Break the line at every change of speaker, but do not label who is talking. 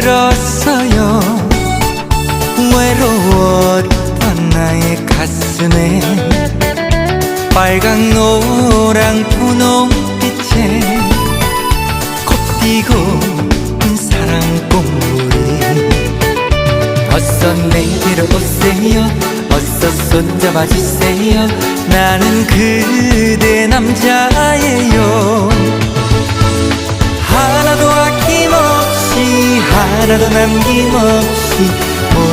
들었어요. 외로웠던 나의 가슴에 빨강 노랑 분홍빛에 곱디고 사랑 꽃물이 어서 내게로 오세요. 어서 손잡아주세요. 나는 그 아낌없이 하나도 남김없이 모두 모두 줄게요